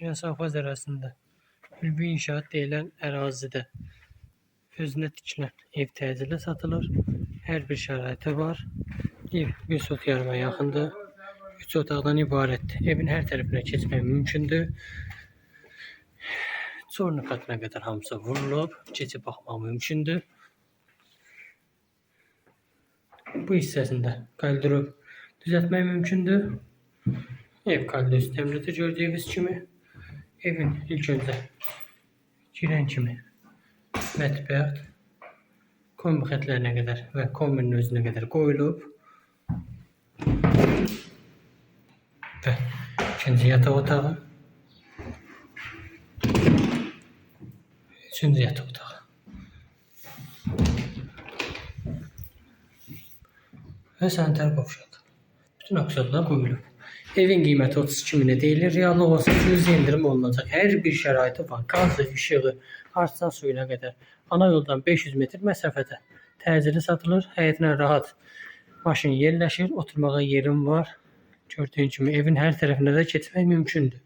Safaz ərazisində Ülvi İnşaat deyilən ərazidə özünə tikilən ev təcili satılır. Hər bir şəraiti var. Ev 100 fut yarıma yaxındır. 3 otaqdan ibarətdir. Evin hər tərəfinə keçmək mümkündür. Çorlu katına qədər hamısı vurulub. Keçib baxmaq mümkündür. Bu hissəsində qaldırıb düzəltmək mümkündür. Ev kaldı sistemlidir gördüğünüz kimi. Evin ilk önce giren kimi mətbəxt kombi xətlərinə qədər və kombinin özünə qədər qoyulub. Və ikinci yataq otağı. Üçüncü yataq otağı. Və sanitar qovşaq. Bütün aksiyonlar qoyulub. Evin qiyməti 32 minə deyilir. Reallıq olsa 100 endirim olunacaq. Hər bir şəraiti var. Qazı, işığı, arsa suyuna qədər. Ana yoldan 500 metr məsafədə. Təcili satılır. Həyətinə rahat maşın yerləşir. Oturmağa yerim var. Gördüyün kimi evin hər tərəfinə də keçmək mümkündür.